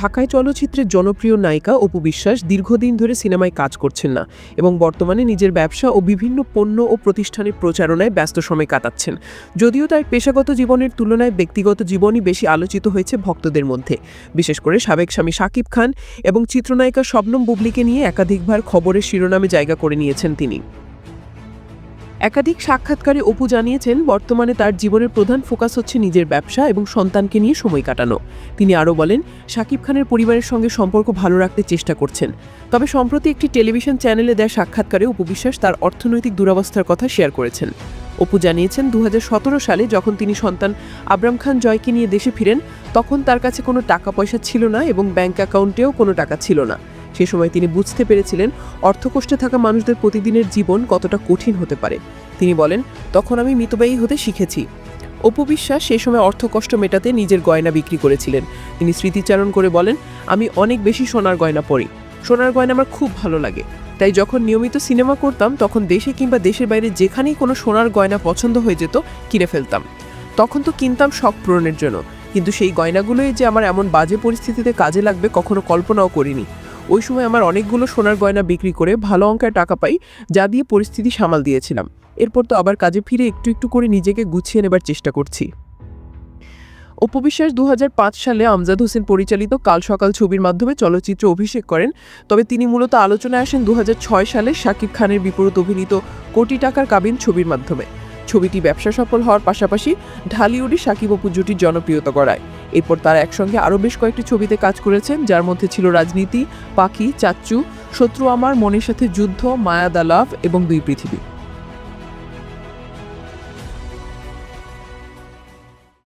ঢাকায় চলচ্চিত্রের জনপ্রিয় নায়িকা অপু বিশ্বাস দীর্ঘদিন ধরে সিনেমায় কাজ করছেন না এবং বর্তমানে নিজের ব্যবসা ও বিভিন্ন পণ্য ও প্রতিষ্ঠানের প্রচারণায় ব্যস্ত সময় কাটাচ্ছেন। যদিও তার পেশাগত জীবনের তুলনায় ব্যক্তিগত জীবনই বেশি আলোচিত হয়েছে ভক্তদের মধ্যে। বিশেষ করে সাবেক স্বামী শাকিব খান এবং চিত্রনায়িকা শবনম বুবলিকে নিয়ে একাধিকবার খবরের শিরোনামে জায়গা করে নিয়েছেন তিনি। একাধিক সাক্ষাৎকারে অপু জানিয়েছেন, বর্তমানে তার জীবনের প্রধান ফোকাস হচ্ছে নিজের ব্যবসা এবং সন্তানকে নিয়ে সময় কাটানো। তিনি আরও বলেন, শাকিব খানের পরিবারের সঙ্গে সম্পর্ক ভালো রাখতে চেষ্টা করছেন। তবে সম্প্রতি একটি টেলিভিশন চ্যানেলে দেয় সাক্ষাৎকারে অপু বিশ্বাস তার অর্থনৈতিক দুরবস্থার কথা শেয়ার করেছেন। অপু জানিয়েছেন দু হাজার সতেরো সালে যখন তিনি সন্তান আবরাম খান জয়কে নিয়ে দেশে ফিরেন, তখন তার কাছে কোনো টাকা পয়সা ছিল না এবং ব্যাংক অ্যাকাউন্টেও কোনো টাকা ছিল না। সে সময় তিনি বুঝতে পেরেছিলেন অর্থকষ্টে থাকা মানুষদের প্রতিদিনের জীবন কতটা কঠিন হতে পারে। তিনি বলেন, তখন আমি মিতব্যয়ী হতে শিখেছি। অপু বিশ্বাস সেই সময় অর্থকষ্ট মেটাতে নিজের গয়না বিক্রি করেছিলেন। তিনি স্মৃতিচারণ করে বলেন, আমি অনেক বেশি সোনার গয়না পরি। সোনার গয়না আমার খুব ভালো লাগে। তাই যখন নিয়মিত সিনেমা করতাম, তখন দেশে কিংবা দেশের বাইরে যেখানেই কোনো সোনার গয়না পছন্দ হয়ে যেত, কিনে ফেলতাম। তখন তো কিনতাম শখ পূরণের জন্য। কিন্তু সেই গয়নাগুলোই যে আমার এমন বাজে পরিস্থিতিতে কাজে লাগবে, কখনো কল্পনাও করিনি। ওই সময় আমার অনেকগুলো সোনার গয়না বিক্রি করে ভালো অঙ্কের টাকা পাই, যা দিয়ে পরিস্থিতি সামাল দিয়েছিলাম। এরপর তো আবার কাজে ফিরে একটু একটু করে নিজেকে গুছিয়ে নেবার চেষ্টা করছি। অপবিশ্বাস দু সালে আমজাদ হোসেন পরিচালিত কাল সকাল ছবির মাধ্যমে চলচ্চিত্র অভিষেক করেন। তবে তিনি মূলত আলোচনায় আসেন দু হাজার ছয় সালে শাকিব খানের বিপরীত অভিনীত কোটি টাকার কাবিন ছবির মাধ্যমে। ছবিটি ব্যবসা সফল হওয়ার পাশাপাশি ঢালিউডি সাকিব অপু জুটির জনপ্রিয়তা গড়ায়। এরপর তারা একসঙ্গে আরও বেশ কয়েকটি ছবিতে কাজ করেছেন, যার মধ্যে ছিল রাজনীতি, পাখি, চাচ্চু, শত্রু আমার, মনের সাথে যুদ্ধ, মায়া দা লাভ এবং দুই পৃথিবী।